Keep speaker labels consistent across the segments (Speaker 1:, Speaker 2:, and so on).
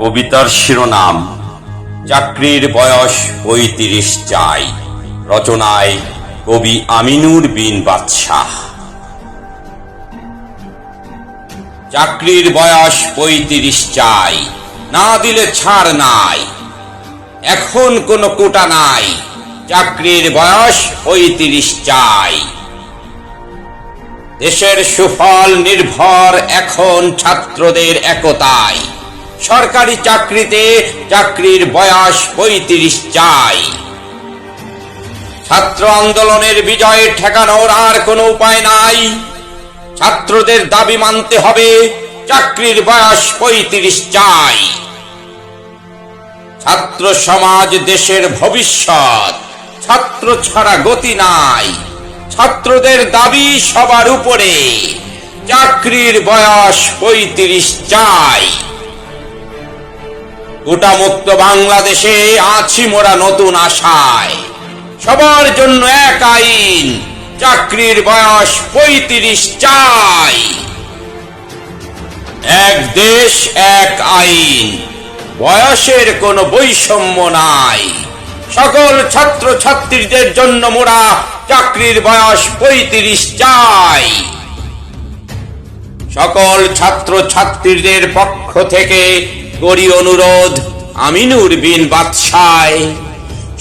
Speaker 1: কবিতার শিরোনাম, চাকরির বয়স পঁয়ত্রিশ চাই, রচনায় কবি আমিনুর বিন বাদশাহ। চাকরির বয়স পঁয়ত্রিশ চাই, না দিলে ছাড় নাই, এখন কোনো কোটা নাই, চাকরির বয়স পঁয়ত্রিশ চাই। দেশের সুফল নির্ভর এখন ছাত্রদের একতায় সরকারি চাকরিতে চাকরির বয়স পঁয়ত্রিশ চাই। ছাত্র আন্দোলনের বিজয় ঠেকানোর আর কোনো উপায় নাই। ছাত্রদের দাবি মানতে হবে, চাকরির বয়স পঁয়ত্রিশ চাই। ছাত্র সমাজ দেশের ভবিষ্যৎ, ছাত্র ছাড়া গতি নাই। ছাত্রদের দাবি সবার উপরে, চাকরির বয়স পঁয়ত্রিশ চাই। গোটা মুক্ত বাংলাদেশে আছি মোরা নতুন আশায়। সবার জন্য এক আইন, চাকরির বয়স পঁয়ত্রিশ চাই। এক দেশ, এক আইন, বয়সের কোনো বৈষম্য নাই। সকল ছাত্র ছাত্রীদের জন্য মোরা চাকরির বয়স পঁয়ত্রিশ চাই। সকল ছাত্র ছাত্রীদের পক্ষ থেকে করি অনুরোধ, আমিনুর বিন বাদশায়।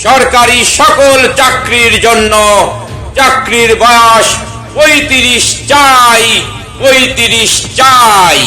Speaker 1: সরকারি সকল চাকরির জন্য চাকরির বয়স পঁয়ত্রিশ চাই পঁয়ত্রিশ চাই।